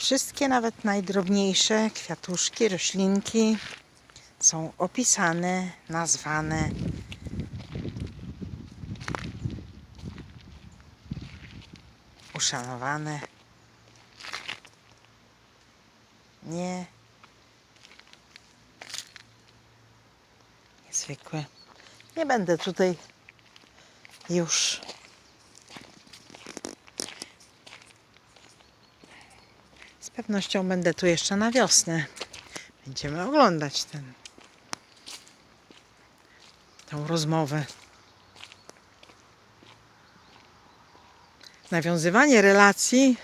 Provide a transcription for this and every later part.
Wszystkie, nawet najdrobniejsze kwiatuszki, roślinki są opisane, nazwane. Uszanowane. Nie. Niezwykłe. Nie będę tutaj już Z pewnością będę tu jeszcze na wiosnę. Będziemy oglądać ten, tą rozmowę. Nawiązywanie relacji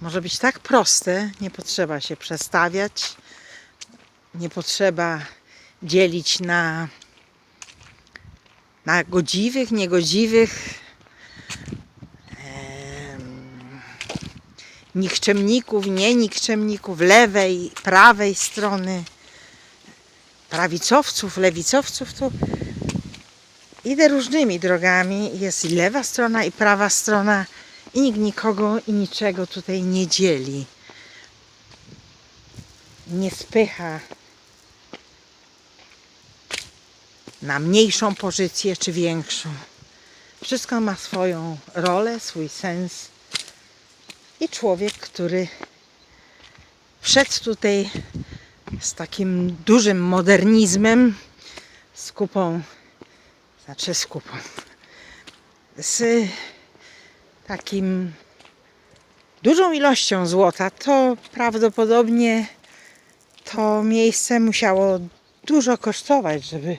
może być tak proste, nie potrzeba się przestawiać, nie potrzeba dzielić na, na godziwych, niegodziwych, nikczemników, nie nikczemników, lewej, prawej strony, prawicowców, lewicowców, to idę różnymi drogami. Jest i lewa strona, i prawa strona, i nikt nikogo i niczego tutaj nie dzieli. Nie spycha na mniejszą pozycję czy większą. Wszystko ma swoją rolę, swój sens i człowiek, który wszedł tutaj z takim dużym modernizmem, z kupą, znaczy z kupą, z takim dużą ilością złota, to prawdopodobnie to miejsce musiało dużo kosztować, żeby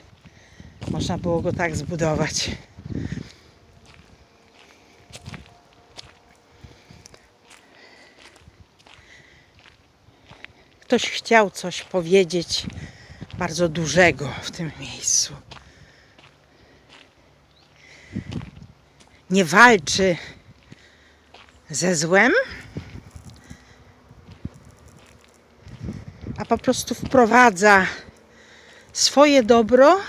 można było go tak zbudować. Ktoś chciał coś powiedzieć bardzo dużego w tym miejscu. Nie walczy ze złem, a po prostu wprowadza swoje dobro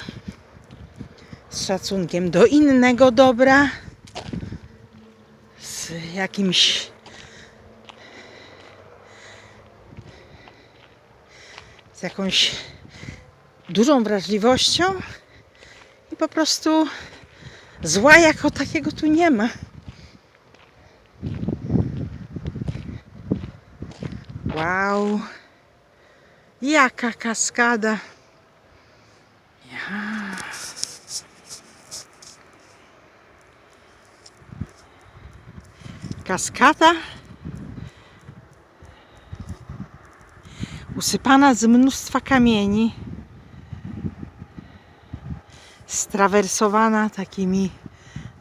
z szacunkiem do innego dobra, z jakimś z jakąś dużą wrażliwością i po prostu zła jako takiego tu nie ma. Wow, jaka kaskada. Ja. Kaskada usypana z mnóstwa kamieni, strawersowana takimi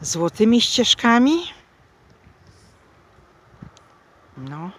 złotymi ścieżkami. No.